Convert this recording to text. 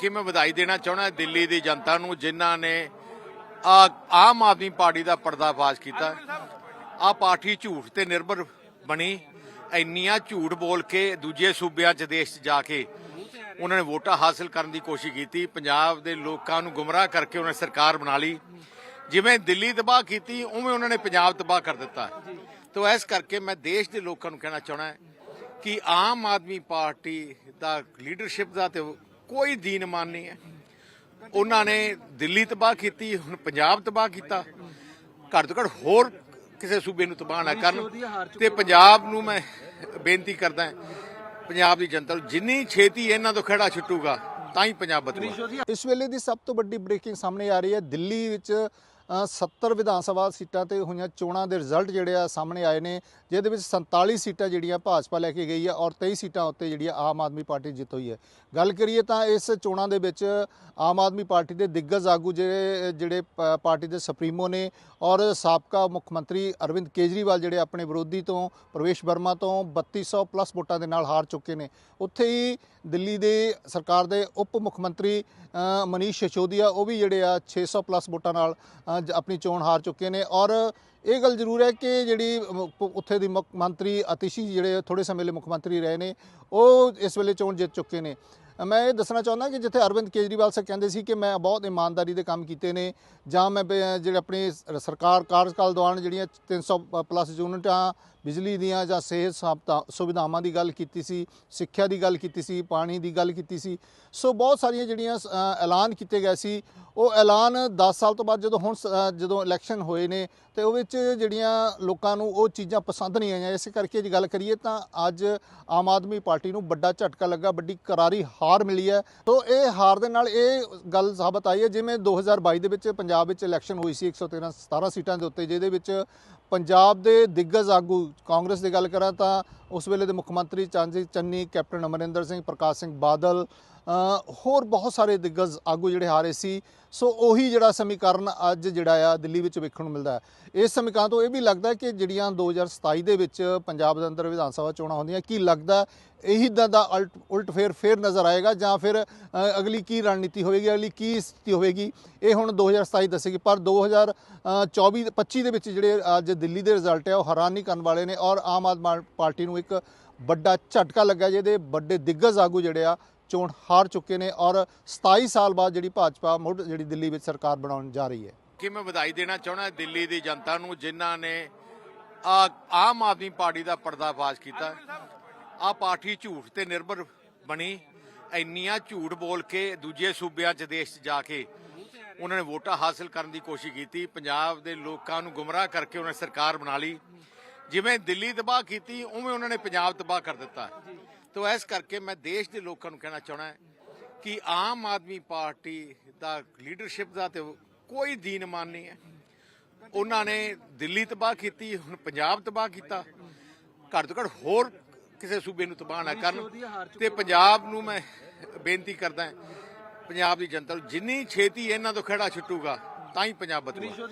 ਕਿ ਮੈਂ ਵਧਾਈ ਦੇਣਾ ਚਾਹੁੰਦਾ ਦਿੱਲੀ ਦੀ ਜਨਤਾ ਨੂੰ, ਜਿਨ੍ਹਾਂ ਨੇ ਆਮ ਆਦਮੀ ਪਾਰਟੀ ਦਾ ਪਰਦਾਫਾਸ਼ ਕੀਤਾ। ਆ ਪਾਰਟੀ ਝੂਠ ਤੇ ਨਿਰਭਰ ਬਣੀ। ਇੰਨੀਆਂ ਝੂਠ ਬੋਲ ਕੇ ਦੂਜੇ ਸੂਬਿਆਂ 'ਚ ਦੇਸ਼ 'ਚ ਜਾ ਕੇ ਉਹਨਾਂ ਨੇ ਵੋਟਾਂ ਹਾਸਲ ਕਰਨ ਦੀ ਕੋਸ਼ਿਸ਼ ਕੀਤੀ। ਪੰਜਾਬ ਦੇ ਲੋਕਾਂ ਨੂੰ ਗੁੰਮਰਾਹ ਕਰਕੇ ਉਹਨਾਂ ਨੇ ਸਰਕਾਰ ਬਣਾ ਲਈ। ਜਿਵੇਂ ਦਿੱਲੀ ਤਬਾਹ ਕੀਤੀ, ਉਵੇਂ ਉਹਨਾਂ ਨੇ ਪੰਜਾਬ ਤਬਾਹ ਕਰ ਦਿੱਤਾ। ਤੋ ਇਸ ਕਰਕੇ ਮੈਂ ਦੇਸ਼ ਦੇ ਲੋਕਾਂ ਨੂੰ ਕਹਿਣਾ ਚਾਹਣਾ ਕਿ ਆਮ ਆਦਮੀ ਪਾਰਟੀ ਦਾ ਲੀਡਰਸ਼ਿਪ ਦਾ ਤੇ ਕੋਈ ਦੀਨ ਨਹੀਂ ਹੈ। ਉਹਨਾਂ ਨੇ ਦਿੱਲੀ ਤਬਾਹ ਕੀਤੀ, ਹੁਣ ਪੰਜਾਬ ਤਬਾਹ ਕੀਤਾ। ਘੱਟ ਤੋਂ ਘੱਟ ਹੋਰ ਕਿਸੇ ਸੂਬੇ ਨੂੰ ਤਬਾਹ ਨਾ ਕਰਨ ਤੇ ਪੰਜਾਬ ਨੂੰ ਮੈਂ ਬੇਨਤੀ ਕਰਦਾ ਪੰਜਾਬ ਦੀ ਜਨਤਾ ਨੂੰ ਜਿੰਨੀ ਛੇਤੀ ਇਹਨਾਂ ਤੋਂ ਖੜਾ ਛੁੱਟੂਗਾ, ਤਾਂ ਹੀ ਪੰਜਾਬ ਬਚੂਗਾ। ਇਸ ਵੇਲੇ ਦੀ ਸਭ ਤੋਂ ਵੱਡੀ ਬ੍ਰੇਕਿੰਗ ਸਾਹਮਣੇ ਆ ਰਹੀ ਹੈ। ਦਿੱਲੀ ਵਿੱਚ 70 ਵਿਧਾਨ ਸਭਾ ਸੀਟਾਂ ਤੇ ਹੋਈਆਂ ਚੋਣਾਂ ਦੇ ਰਿਜ਼ਲਟ ਜਿਹੜੇ ਆ ਸਾਹਮਣੇ ਆਏ ਨੇ, ਜਿਹਦੇ ਵਿੱਚ 47 ਸੀਟਾਂ ਜਿਹੜੀਆਂ ਭਾਜਪਾ ਲੈ ਕੇ ਗਈ ਆ ਔਰ 23 ਸੀਟਾਂ ਉੱਤੇ ਜਿਹੜੀ ਆਮ ਆਦਮੀ ਪਾਰਟੀ ਜਿੱਤ ਹੋਈ ਹੈ। ਗੱਲ ਕਰੀਏ ਤਾਂ ਇਸ ਚੋਣਾਂ ਦੇ ਵਿੱਚ ਆਮ ਆਦਮੀ ਪਾਰਟੀ ਦੇ ਦਿੱਗਜ ਆਗੂ ਜਿਹੜੇ ਜਿਹੜੇ ਪ- ਪਾਰਟੀ ਦੇ ਸੁਪਰੀਮੋ ਨੇ ਔਰ ਸਾਬਕਾ ਮੁੱਖ ਮੰਤਰੀ ਅਰਵਿੰਦ ਕੇਜਰੀਵਾਲ ਜਿਹੜੇ ਆਪਣੇ ਵਿਰੋਧੀ ਤੋਂ, ਪ੍ਰਵੇਸ਼ ਵਰਮਾ ਤੋਂ 3200 ਪਲੱਸ ਵੋਟਾਂ ਦੇ ਨਾਲ ਹਾਰ ਚੁੱਕੇ ਨੇ। ਉੱਥੇ ਹੀ ਦਿੱਲੀ ਦੇ ਸਰਕਾਰ ਦੇ ਉਪ ਮੁੱਖ ਮੰਤਰੀ ਮਨੀਸ਼ ਸਿਸੋਦੀਆ ਉਹ ਵੀ ਜਿਹੜੇ ਆ 600 ਪਲੱਸ ਵੋਟਾਂ ਨਾਲ ਆਪਣੀ ਚੋਣ ਹਾਰ ਚੁੱਕੇ ਨੇ ਔਰ ਇਹ ਗੱਲ ਜ਼ਰੂਰ ਹੈ ਕਿ ਜਿਹੜੀ ਉੱਥੇ ਦੀ ਮੁੱਖ ਮੰਤਰੀ ਅਤੀਸ਼ੀ ਜਿਹੜੇ ਥੋੜੇ ਸਮੇਂ ਲਈ ਮੁੱਖ ਮੰਤਰੀ ਰਹੇ ਨੇ ਉਹ ਇਸ ਵੇਲੇ ਚੋਣ ਜਿੱਤ ਚੁੱਕੇ ਨੇ। ਮੈਂ ਇਹ ਦੱਸਣਾ ਚਾਹੁੰਦਾ ਕਿ ਜਿੱਥੇ ਅਰਵਿੰਦ ਕੇਜਰੀਵਾਲ ਸਾਹਿਬ ਕਹਿੰਦੇ ਸੀ ਕਿ ਮੈਂ ਬਹੁਤ ਇਮਾਨਦਾਰੀ ਦੇ ਕੰਮ ਕੀਤੇ ਨੇ ਜਾਂ ਮੈਂ ਜਿਹੜੇ ਆਪਣੀ ਸਰਕਾਰ ਕਾਰਜਕਾਲ ਦੌਰਾਨ ਜਿਹੜੀਆਂ 300 ਪ- ਪਲੱਸ ਯੂਨਿਟਾਂ ਬਿਜਲੀ ਦੀਆਂ ਜਾਂ ਸਿਹਤ ਸਾਬਤਾ- ਸੁਵਿਧਾਵਾਂ ਦੀ ਗੱਲ ਕੀਤੀ ਸੀ ਸਿੱਖਿਆ ਦੀ ਗੱਲ ਕੀਤੀ ਸੀ ਪਾਣੀ ਦੀ ਗੱਲ ਕੀਤੀ ਸੀ ਸੋ ਬਹੁਤ ਸਾਰੀਆਂ ਜਿਹੜੀਆਂ ਅ, ਐਲਾਨ ਕੀਤੇ ਗਏ ਸੀ। ਉਹ ਐਲਾਨ 10 ਸਾਲ ਤੋਂ ਬਾਅਦ ਜਦੋਂ ਹੁਣ ਸ- ਜਦੋਂ ਇਲੈਕਸ਼ਨ ਹੋਏ ਨੇ ਤੇ ਉਹ ਵਿੱਚ ਜਿਹੜੀਆਂ ਲੋਕਾਂ ਨੂੰ ਉਹ ਚੀਜ਼ਾਂ ਪਸੰਦ ਨਹੀਂ ਆਈਆਂ, ਇਸੇ ਕਰਕੇ ਜੇ ਗੱਲ ਕਰੀਏ ਤਾਂ ਅੱਜ ਆਮ ਆਦਮੀ ਪਾਰਟੀ ਨੂੰ ਵੱਡਾ ਝਟਕਾ ਲੱਗਾ, ਵੱਡੀ ਕਰਾਰੀ ਹਾਰ ਮਿਲੀ ਹੈ। ਤੋਂ ਇਹ ਹਾਰ ਦੇ ਨਾਲ ਇਹ ਗੱਲ ਸਾਬਤ ਆਈ ਹੈ, ਜਿਵੇਂ 2022 ਦੇ ਵਿੱਚ ਪੰਜਾਬ ਵਿੱਚ ਇਲੈਕਸ਼ਨ ਹੋਈ ਸੀ 113 17 ਸੀਟਾਂ ਦੇ ਉੱਤੇ, ਜਿਹਦੇ ਵਿੱਚ ਪੰਜਾਬ ਦੇ ਦਿੱਗਜ ਆਗੂ, ਕਾਂਗਰਸ ਦੀ ਗੱਲ ਕਰਾਂ ਤਾਂ ਉਸ ਵੇਲੇ ਦੇ ਮੁੱਖ ਮੰਤਰੀ ਚਾਂਦੀ ਚੰਨੀ, ਕੈਪਟਨ ਅਮਰਿੰਦਰ ਸਿੰਘ, ਪ੍ਰਕਾਸ਼ ਸਿੰਘ ਬਾਦਲ ਹੋਰ ਬਹੁਤ ਸਾਰੇ ਦਿੱਗਜ ਆਗੂ ਜਿਹੜੇ ਹਾਰੇ ਸੀ। ਸੋ ਉਹੀ ਜਿਹੜਾ ਸਮੀਕਰਨ ਅੱਜ ਜਿਹੜਾ ਆ ਦਿੱਲੀ ਵਿੱਚ ਵੇਖਣ ਨੂੰ ਮਿਲਦਾ ਹੈ। ਇਸ ਸਮੀਕਰਨ ਤੋਂ ਇਹ ਵੀ ਲੱਗਦਾ ਕਿ ਜਿਹੜੀਆਂ 2027 ਦੇ ਵਿੱਚ ਪੰਜਾਬ ਦੇ ਅੰਦਰ ਵਿਧਾਨ ਸਭਾ ਚੋਣਾਂ ਹੁੰਦੀਆਂ, ਕੀ ਲੱਗਦਾ ਇਹੀ ਦਾ ਦਾ ਉਲਟ ਉਲਟ ਫੇਰ ਫੇਰ ਨਜ਼ਰ ਆਏਗਾ ਜਾਂ ਫਿਰ ਅਗਲੀ ਕੀ ਰਣਨੀਤੀ ਹੋਵੇਗੀ, ਅਗਲੀ ਕੀ ਸਥਿਤੀ ਹੋਵੇਗੀ? ਇਹ ਹੁਣ 2027 ਦੱਸੇਗੀ, ਪਰ 2024 25 ਦੇ ਵਿੱਚ ਜਿਹੜੇ ਅੱਜ ਦਿੱਲੀ ਦੇ ਰਿਜ਼ਲਟ ਹੈ, ਉਹ ਹੈਰਾਨੀ ਕਰਨ ਵਾਲੇ ਨੇ ਔਰ ਆਮ ਆਦਮੀ ਪਾਰਟੀ ਨੂੰ ਇੱਕ ਵੱਡਾ ਝਟਕਾ ਲੱਗਾ ਜਿਹਦੇ ਵੱਡੇ ਦਿੱਗਜ ਆਗੂ ਜਿਹੜੇ ਆ, ਚੋਣ ਹਾਰ ਚੁੱਕੇ ਨੇ ਔਰ 27 ਸਾਲ ਬਾਅਦ ਜਿਹੜੀ ਭਾਜਪਾ ਮੁੜ ਜਿਹੜੀ ਦਿੱਲੀ ਵਿੱਚ ਸਰਕਾਰ ਬਣਾਉਣ ਜਾ ਰਹੀ ਹੈ। ਕਿ ਮੈਂ ਵਧਾਈ ਦੇਣਾ ਚਾਹੁੰਦਾ ਦਿੱਲੀ ਦੀ ਜਨਤਾ ਨੂੰ ਜਿਨ੍ਹਾਂ ਨੇ ਆਮ ਆਦਮੀ ਪਾਰਟੀ ਦਾ ਪਰਦਾਫਾਸ਼ ਕੀਤਾ? ਆ ਪਾਰਟੀ ਝੂਠ ਤੇ ਨਿਰਭਰ ਬਣੀ, ਇੰਨੀਆਂ ਝੂਠ ਬੋਲ ਕੇ ਦੂਜੇ ਸੂਬਿਆਂ 'ਚ, ਦੇਸ਼ 'ਚ ਜਾ ਕੇ ਉਹਨਾਂ ਨੇ ਵੋਟਾਂ ਹਾਸਲ ਕਰਨ ਦੀ ਕੋਸ਼ਿਸ਼ ਕੀਤੀ। ਪੰਜਾਬ ਦੇ ਲੋਕਾਂ ਨੂੰ ਗੁੰਮਰਾਹ ਕਰਕੇ ਉਹਨਾਂ ਨੇ ਸਰਕਾਰ ਬਣਾ ਲਈ। ਜਿਵੇਂ ਦਿੱਲੀ ਤਬਾਹ ਕੀਤੀ, ਉਵੇਂ ਉਹਨਾਂ ਨੇ ਪੰਜਾਬ ਤਬਾਹ ਕਰ ਦਿੱਤਾ। ਤੋ ਇਸ ਕਰਕੇ ਮੈਂ ਦੇਸ਼ ਦੇ ਲੋਕਾਂ ਨੂੰ ਕਹਿਣਾ ਚਾਹਣਾ ਕਿ ਆਮ ਆਦਮੀ ਪਾਰਟੀ ਦਾ ਲੀਡਰਸ਼ਿਪ ਦਾ ਤੇ ਕੋਈ ਦੀਨ ਮਾਨ ਨਹੀਂ ਹੈ। ਉਹਨਾਂ ਨੇ ਦਿੱਲੀ ਤਬਾਹ ਕੀਤੀ, ਹੁਣ ਪੰਜਾਬ ਤਬਾਹ ਕੀਤਾ। ਘੱਟ ਤੋਂ ਘੱਟ ਹੋਰ ਕਿਸੇ ਸੂਬੇ ਨੂੰ ਤਬਾਹ ਨਾ ਕਰਨ। ਤੇ ਪੰਜਾਬ ਨੂੰ ਮੈਂ ਬੇਨਤੀ ਕਰਦਾ ਪੰਜਾਬ ਦੀ ਜਨਤਾ ਨੂੰ ਜਿੰਨੀ ਛੇਤੀ ਇਹਨਾਂ ਤੋਂ ਖੜਾ ਛੁੱਟੂਗਾ ਤਾਂ ਹੀ ਪੰਜਾਬ ਬਚੂਗਾ